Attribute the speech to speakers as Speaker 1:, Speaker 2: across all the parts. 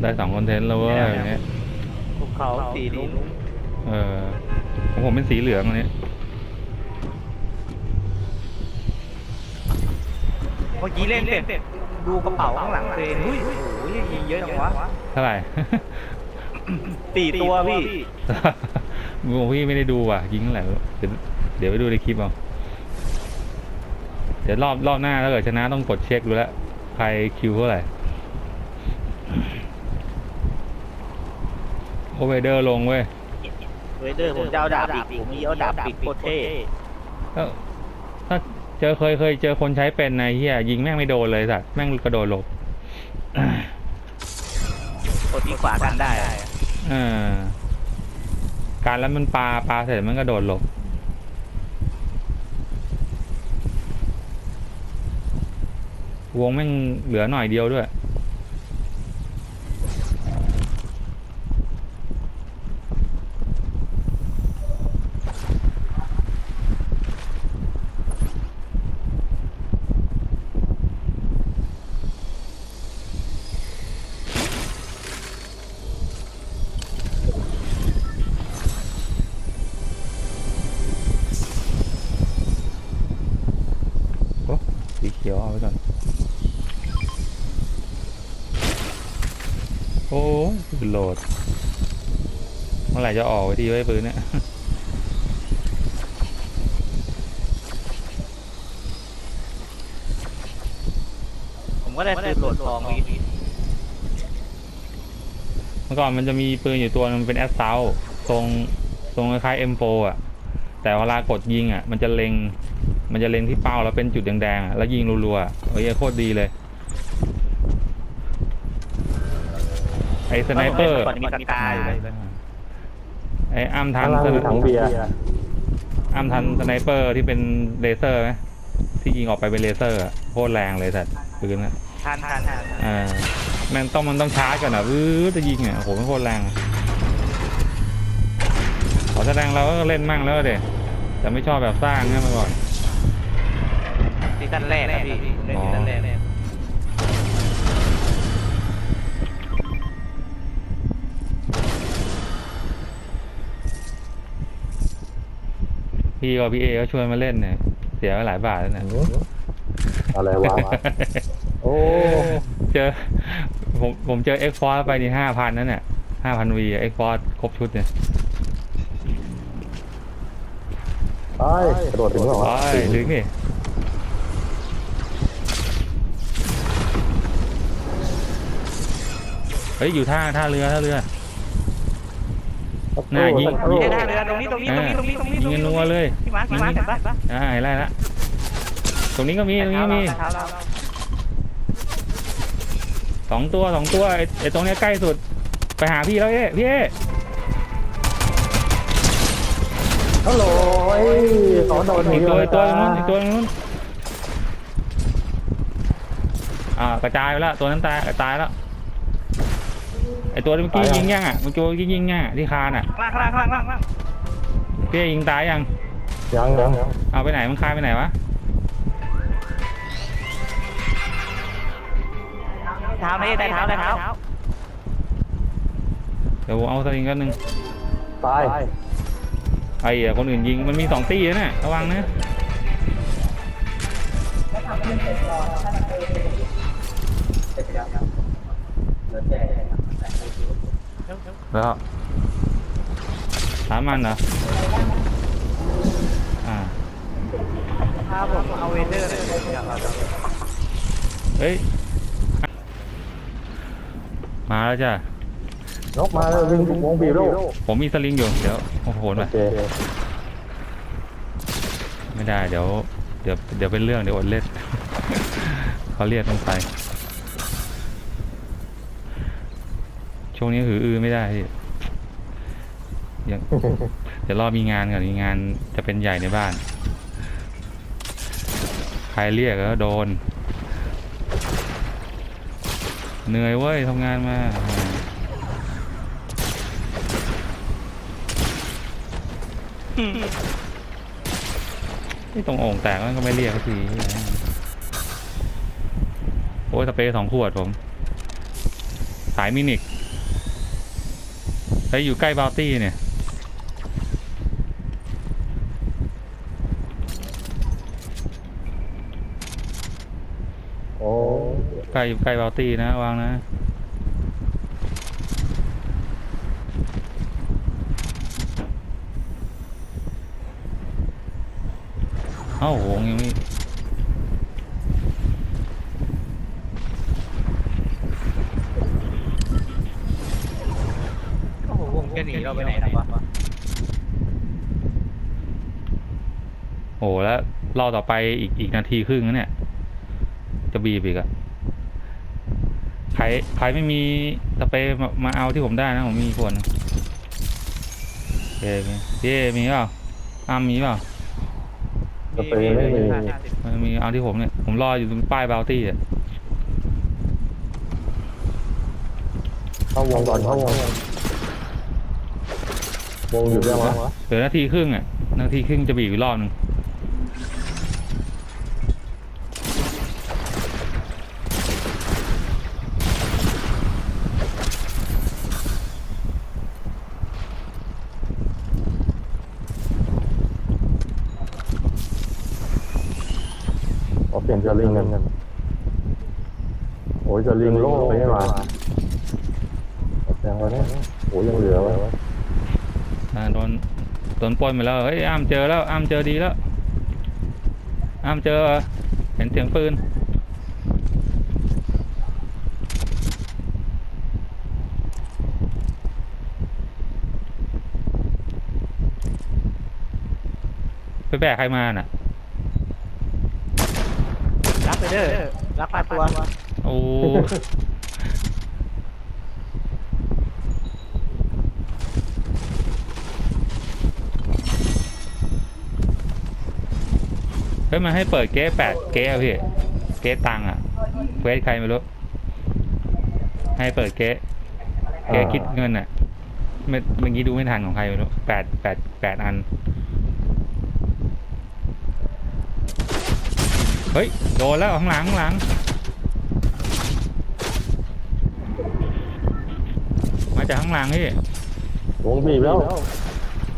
Speaker 1: ได้สองคอนเทนต์แล้วเว้ยอย่างเงี้ย
Speaker 2: ภูเขาสีลุ้ง
Speaker 1: เออของผมเป็นสีเหลืองอันนี้
Speaker 2: เมื่อกี้เล่นเสร็จดูกระเป๋าข้างหลังตัวเองอุ้ยโอ้โหยิงเยอะจังวะ
Speaker 1: เท่าไหร่
Speaker 2: สี่ตัวพี่
Speaker 1: งงพี่ไม่ได้ดูว่ะ ยิงเท่าไหร่วะเดี๋ยวเดี๋ยวไปดูในคลิปเอาเดี๋ยวรอบรอบหน้าถ้าเกิดชนะต้องกดเช็คดูแล้วใครคิวเท่าไหร่ โอเวเดอร์ลงเว้ย
Speaker 2: เวเดอร์ผมจะเอาดาบปิดผมมีเอาดาบปิดโคตรเท่
Speaker 1: ก็ถ้าเจอเคยเคยเจอคนใช้เป็นในะเฮียยิงแม่งไม่โดนเลยสัตว์แม่งกระโดดหลบ
Speaker 2: กดที่ขวากันได้
Speaker 1: เออการแล้วมันปลาปลาเสร็จมันกระโดดหลบวงแม่งเหลือหน่อยเดียวด้วย โอ้สีเขียวเอาไปก่อน โอ้ โหลด เมื่อไหร่จะออกไว้ทีไว้ปืนเนี่ย
Speaker 2: ผมก็ได้ซื้อโหลดทองพี่
Speaker 1: เมื่อก่อนมันจะมีปืนอยู่ตัวนึงเป็นแอสเซลทรงทรงคล้ายๆ M4 อะ แต่เวลากดยิงอะ มันจะเล็ง มันจะเล็งที่เป้าแล้วเป็นจุดแดงๆแล้วยิงรัวๆอะเฮ้ยโคตรดีเลย สไนเปอร์
Speaker 2: ก่อนมีตะกายอยู่เลย
Speaker 1: ไอ้อ้ำทัน
Speaker 3: ข้างล่างมีถังเบียร์
Speaker 1: อ้ำทันสไนเปอร์ที่เป็นเลเซอร์ไหมที่ยิงออกไปเป็นเลเซอร์อะโคตรแรงเลยสัตว์ปืนอะ
Speaker 2: ทันทันทัน
Speaker 1: อ่ามันต้องมันต้องชาร์จก่อนอะวื้อจะยิงอะโหมันโคตรแรงอะขอแสดงเราก็เล่นมั่งแล้วเด็แต่ไม่ชอบแบบสร้างเนี่ยมาก่อน
Speaker 2: ซีซั่นแรกนะพี่เล่นซีซั่นแรก
Speaker 1: พี่กับพี่เอก็ชวนมาเล่นเนี่ย เสียไปหลายบาทแล้วเนี่ย
Speaker 3: อะไรวะ โอ้
Speaker 1: เจอ ผมผมเจอเอ็กฟอร์ไปนี่ห้าพันนั่นเนี่ยห้าพันวีเอ็กฟอร์ครบชุดเนี่ย
Speaker 3: ไปกระโดดถึงหรอ
Speaker 1: โอ้
Speaker 3: วะ
Speaker 1: ยถึงนี่เฮ้ยอยู่ท่าท่าเรือท่าเรือ น่ายิง
Speaker 2: ยิงได้เลยตรงนี้ตรงนี้ตรงนี้ตรงนี้ตรงนี้
Speaker 1: ยิงกันนัวเลย
Speaker 2: พี่มาร์คพี่มาร์คเห็นปะ
Speaker 1: อ่าเห็นไรละตรงนี้ก็มีตรงนี้ก็มี
Speaker 2: เท้าเรา
Speaker 1: สองตัวสองตัวไอ้ไอ้ตรงเนี้ยใกล้สุด ไปหาพี่แล้วเอ๊ะพี่เอ๊ะ
Speaker 3: ฮัลโหลไอ้สอนโดน
Speaker 1: อีกตัวอีกตัวนึงอีกตัวนึงอ่ากระจายไปแล้วตัวนั้นตายตายแล้ว ไอ้ตัวเมื่อกี้ยิงยังอะเมื่อกี้เมื่อกี้ยิงยังอะที่คานอะ
Speaker 2: ข้างล่างข้างล่างข้างล่าง
Speaker 1: พี่เอ๊ะยิงตายยัง
Speaker 3: ยังยังยัง
Speaker 1: เอาไปไหนมันคายไปไหนวะ
Speaker 2: เท้าไม่ได้เท้าได้เท้า
Speaker 1: เดี๋ยวผมเอาสลิงกันหนึ่ง
Speaker 3: ตาย
Speaker 1: ไอ้เหี้ยคนอื่นยิงมันมีสองตีนะเนี่ยระวังนะแล้ว สามมันเหรอ อ่า
Speaker 2: ถ้าผมเอาเวเดอร์เลยอยากเอา
Speaker 1: เฮ้ย มาแล้วจ้ะ
Speaker 3: นกมาแล้ววิ่งวงบีบโล
Speaker 1: ผมมีสลิงอยู่ เดี๋ยวโอ้โห
Speaker 3: โอ
Speaker 1: ไป
Speaker 3: เค
Speaker 1: ไม่ได้เดี๋ยว เดี๋ยวเดี๋ยวเป็นเรื่องเดี๋ยวอดเล่น เขาเรียกต้องไป ช่วงนี้หืออือไม่ได้พี่ยังเดี๋ยวรอมีงานก่อนมีงานจะเป็นใหญ่ในบ้าน ใครเรียกก็โดน เหนื่อยเว้ยทำงานมาที่ตรงโอ่งแตกแล้วก็ไม่เรียกสักทีโอ้ยสเปรย์สองขวดผม สายมินิก เฮ้ยอยู่ใกล้บาวตี้เนี่ย
Speaker 3: โอ้
Speaker 1: ใกล้อยู่ใกล้บาวตี้นะวางนะ เอ้าโหยังไม่
Speaker 2: โอ้โหวงจะหนีเราไปไหนนะวะ
Speaker 1: โอ้โหแล้วร อต่อไปอีกอีกนาทีครึ่งนะเนี่ย จะบีบอีกอะใครใครไม่มีสเปรย์มามาเอาที่ผมได้นะ ผมมีขวดหนึ่งเย้มีเย้มีเปล่าอ้ามมีเปล่า
Speaker 3: สเปรย์ไม่มี
Speaker 2: ห้าสิบ
Speaker 1: ไม่มีเอาที่ผมเนี่ย ผมรออยู่ตรงป้ายบาวตี้อะ
Speaker 3: เข้าวงก่อนเข้าวงวงอยู่ยังวะ
Speaker 1: เหลือนาทีครึ่งอะนาทีครึ่งจะบีบอีกรอบหนึ่ง
Speaker 3: เปลี่ยนจะลิงกันโอ้ยจะลิงโล่ไปไม่มาแสดงว่าเนี่ยโอ้ยยังเหลือวะ
Speaker 1: อ่าโดนโดนปล้นไปแล้วเฮ้ยอ้ามเจอแล้วอ้ามเจอดีแล้วอ้ามเจอเหรอเห็นเสียงปืนไปแบกใครมาน่ะ
Speaker 2: รับไปเด้อรับปลาตัว
Speaker 1: โอ้ เฮ้ยมันให้เปิดเก๊แปดเก๊อะพี่ เก๊ตังค์อะเควสใครไม่รู้ ให้เปิดเก๊เก๊คิดเงินอะเมื่อเมื่อกี้ดูไม่ทันของใครไม่รู้แปดแปดแปดอัน เฮ้ย โดนแล้วข้างหลังข้างหลัง มาจากข้างหลังพี่
Speaker 3: วงบีบแล้ว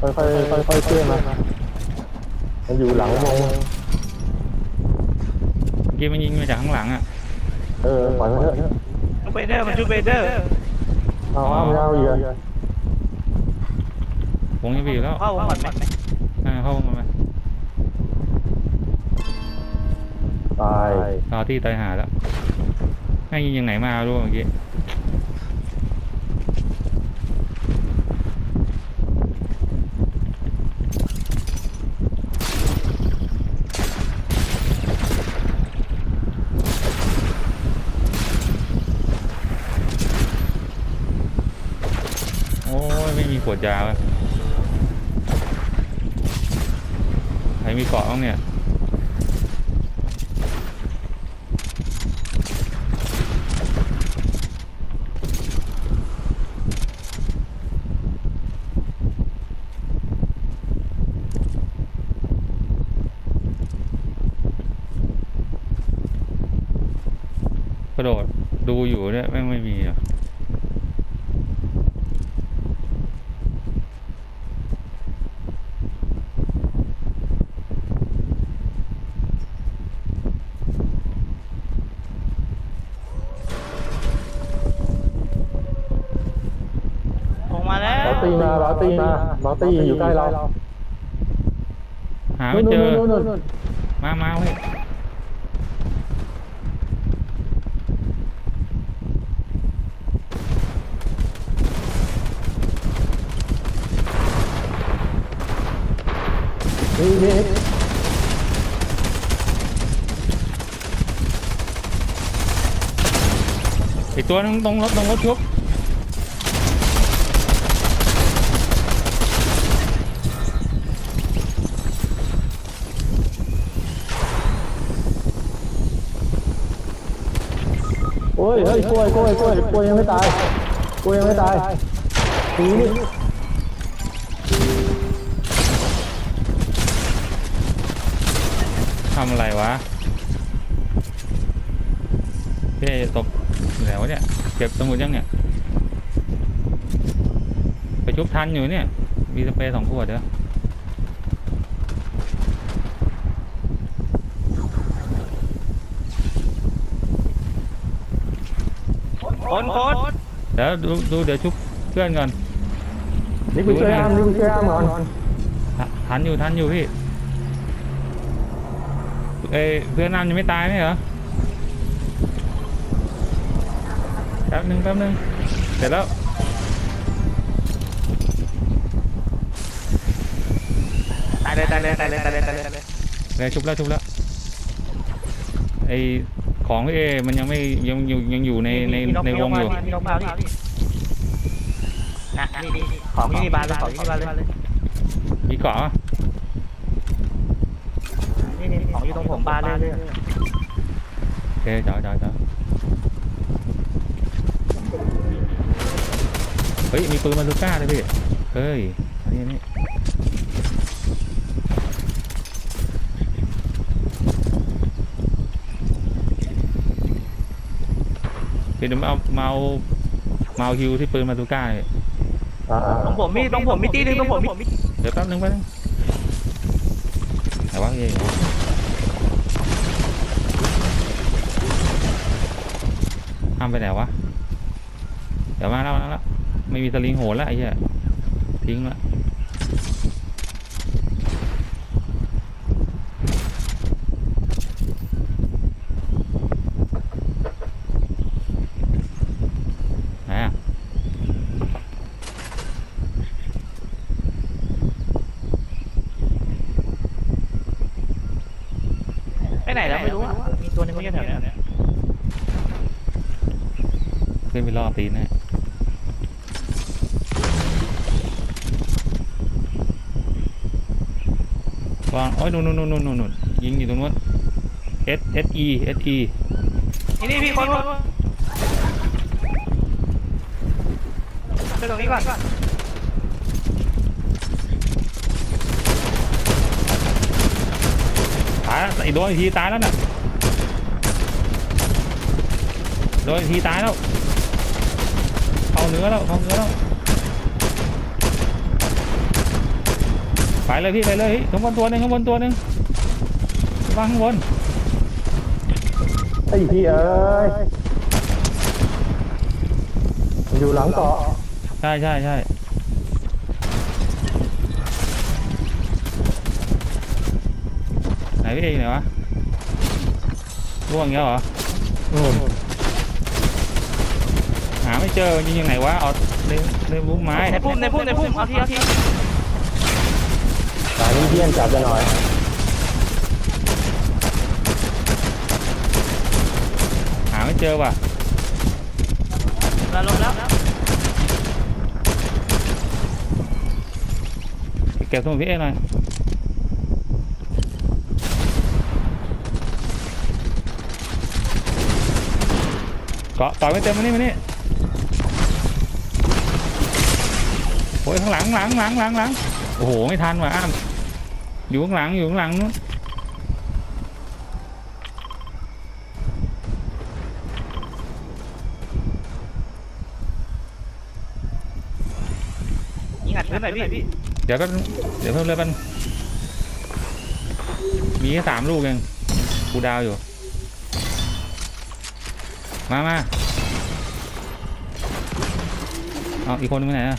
Speaker 3: ค่อยๆค่อยๆเคลื่อนมามันอยู่หลังวง
Speaker 1: เมื่อกี้มันยิงมาจากข้างหลังอะ
Speaker 3: เออปล่อยมันเถอะ
Speaker 2: ชูเบเดอร์มันชูเบเดอร์
Speaker 3: เอาเอาไม่เอาอีกอะ
Speaker 1: วงยังบีบแล้ว
Speaker 2: เข้าวงก่อนไหม
Speaker 1: อ่าเข้ามาไหมา
Speaker 3: ย
Speaker 1: รอที่ตายหาแล้วให้ยิงยังไหนมารู้เมื่อกี้โอ้ยไม่มีขวดยาแล้วใครมีเกาะบ้างเนี่ย กระโดดดู อยู่เนี่ยแม่งไม่มีอะ
Speaker 2: ลงมาแล้ว
Speaker 3: บาตีมาบาตีมาบาตีอยู่ใกล้เรา
Speaker 1: หาไม่เจอ
Speaker 3: นู่นนู่นนู่น
Speaker 1: มามาเว้ย
Speaker 3: นี่นี่
Speaker 1: อีกตัวนึงตรงรถตรงรถชุบ
Speaker 3: โอ้ยเฮ้ยกล้วยกล้วยกล้วยกล้วยยังไม่ตายกล้วยยังไม่ตายทีนี่ำ
Speaker 1: อะไรวะเพ่ตกอยู่ไหนวะเนี่ย เก็บสมุดยังเนี่ย ไปชุบทันอยู่เนี่ย มีสเปรย์สองขวดเด้อ
Speaker 2: คนคน
Speaker 1: เดี๋ยวดูดูเดี๋ยวชุบเพื่อนก่อน
Speaker 3: นี่กูช่วยอ้ามนี่กูช่วยอ้ามก่อน
Speaker 1: ทันทันอยู่ทันอยู่พี่ เอยเพื่อนน้ำยังไม่ตายไหมเหรอแป๊บหนึ่งแป๊บหนึ่งเสร็จแล้ว
Speaker 2: ตายเลยตายเลยตายเลยตายเลยตายเลย
Speaker 1: เลยชุบแล้วชุบแล้วไอของพี่เอมันยังไม่ยังอยู่ยังอยู่ในในในวงอยู่
Speaker 2: มีนกเผาดินะนี่นี่ของที่นี่บานเลยของที่นี่บานเลย
Speaker 1: มีเกาะปะ
Speaker 2: นี่นี่ ของอยู่ตรงผมบานเลย
Speaker 1: โอเคจอดจอดจอดเฮ้ย มีปืนมาลูก้าเลยพี่ เฮ้ย อันนี้อันนี่เดี๋ยวมาเอามาเอามาเอาฮิวที่ปืนมาลูก้าเลย
Speaker 3: อ่า
Speaker 2: ตรงผมมีตรงผมมีตีหนึงตรงผมมี
Speaker 1: เดี๋ยวแป๊บนึงแป๊บนึงไหนวะพี่เอ้ามไปไหนวะ เดี๋ยวมาแล้วมาแล้วไม่มีสลิงโหนแล้วไอ้เหี้ยทิ้งละไหนอะ
Speaker 2: ไปไหนแล้วไม่รู้อะมีตัวนึงไม่ใช่แถวเนี้ย
Speaker 1: ขึ้นไปล่อตีนแน่วางโอ้ยนู่นนู่นนู่นนู่นนู่นยิงอยู่ตรงนู้น S S E S E
Speaker 2: นี่นี่พี่คนคนไปตรงนี้ก่อน
Speaker 1: ตายแล้วไอ้โดนอีกทีตายแล้วน่ะโดนอีกทีตายแล้ว เข้าเนื้อแล้วเข้าเนื้อแล้วไปเลยพี่ไปเลยข้างบนตัวหนึ่งข้างบนตัวหนึ่งวางข้างบน
Speaker 3: ไอ้พี่เอ้ยมันอยู่หลังเกาะ
Speaker 1: ใช่ใช่ใช่ไหนพี่เองไหนวะร่วงอย่างเงี้ยเหรอ
Speaker 3: นู่น
Speaker 1: หาไม่เจอยิงยังไงวะเอาในในบุ้มไม้
Speaker 2: ในพุ่มในพุ่มในพุ่มเอาทีเอาที
Speaker 3: สายนี้เพี้ยนจับจะหน่อย
Speaker 1: หาไม่เจอว่ะ
Speaker 2: เราลงแล้ว
Speaker 1: เก็บสมุดพี่เองหน่อยเกาะต่อยไม่เต็มมานี่มานี่ อ้ยข้างหลังหลังหลังหลังหลังโอ้โหไม่ทันว่ะอ้ามอยู่ข้างหลังอยู่ข้างหลังนู้น
Speaker 2: ยิงอัดพื้นหน่อยพี่
Speaker 1: เดี๋ยวก็เดี๋ยวเพิ่มเลยกันมีแค่สามลูกเองกูดาวอยู่ มามาเอาอีกคนนึงไปไหนอะ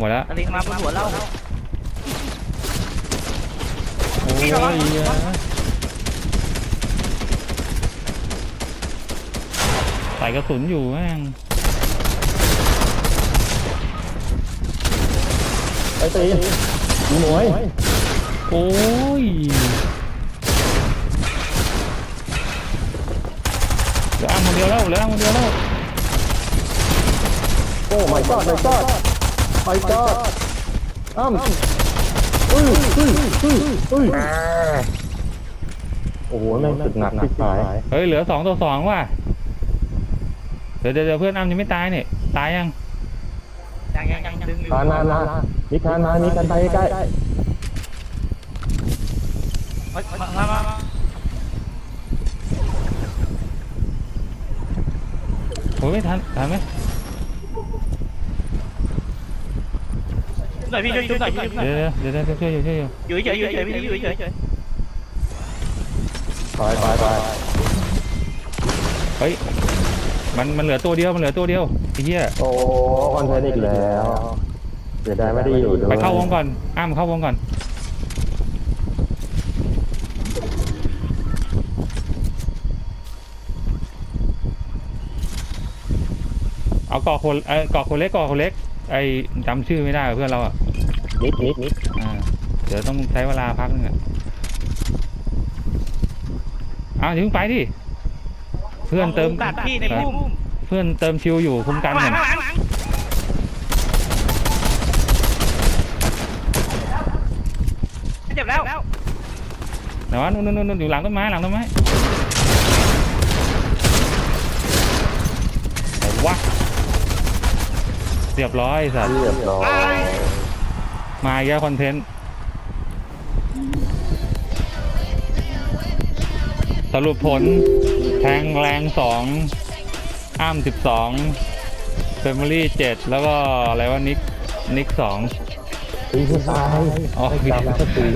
Speaker 1: หมดแล้ว
Speaker 2: ตะลิงมาบนหัวเรา
Speaker 1: โอ้ย
Speaker 2: พี่ระวัง
Speaker 1: เยอะใส่กระสุนอยู่แม่ง
Speaker 3: ไอ้ตีอีหมวย
Speaker 1: โอ้ยเหลืออ้างคนเดียวแล้วเหลืออ้างคนเดียวแล้ว
Speaker 3: โอ้ my god my god my god อ้ามอุ้ยอุ้ยอุ้ยอุ้ยโอ้โหแม่งสึกหนักที่สาย
Speaker 1: เฮ้ยเหลือสองต่อสองว่ะเดี๋ยวเดี๋ยวเดี๋ยวเพื่อนอ้ำยังไม่ตายเนี่ยตายยัง
Speaker 2: ยังยังยังดึงอยู่
Speaker 3: มามามามีการมามีการไปใกล้
Speaker 2: มามามา
Speaker 1: ยไม่ทันทันไหม
Speaker 2: หน่อยพี่ช่วยช่วยหน่อยช่วยหน่อย
Speaker 1: เดี๋ยวเดี๋ยวเดี๋ยวเดี๋ยวช่วยอยู่ช่วยอยู่
Speaker 2: อยู่เฉยอยู่เฉยพี่อยู่เฉยเฉย
Speaker 3: ไปไปไป
Speaker 1: เฮ้ยมันมันเหลือตัวเดียวมันเหลือตัวเดียวไอ้เหี้ย
Speaker 3: โอ้คอนเทนต์อีกแล้วเสียดายไม่ได้อยู่ด้วย
Speaker 1: ไปเข้าวงก่อนอ้ามเข้าวงก่อนเอาเกาะคนเออเกาะคนเล็กเกาะคนเล็กไอ้จำชื่อไม่ได้ว่ะเพื่อนเราอะ
Speaker 3: นิดนิดนิด
Speaker 1: อ่าเดี๋ยวต้องใช้เวลาพักนึงอะอ้าวอย่าเพิ่งไปดิเพื่อนเติม
Speaker 2: กัดพี่ในพุ่ม
Speaker 1: เพื่อนเติมชิวอยู่คุ้มกัน
Speaker 2: ห
Speaker 1: เห
Speaker 2: ลั
Speaker 1: มื
Speaker 2: ง
Speaker 1: อน
Speaker 2: ข้างเจ็บแล้ว
Speaker 1: ไหนวะนู่นนู่นนู่นอยู่หลังต้นไม้หลังต้นไม้ไหนวะเรียบร้อยสัตว์
Speaker 3: เรียบร้อย
Speaker 1: มาอีกแล้วคอนเทนต์สรุปผลแทงแรงสองอ้ามสิบสองเฟมิลี่เจ็ดแล้วก็อะไรวะนิกนิกสอง
Speaker 3: ตีผู้ตาย
Speaker 1: อ๋อ
Speaker 3: จำสตี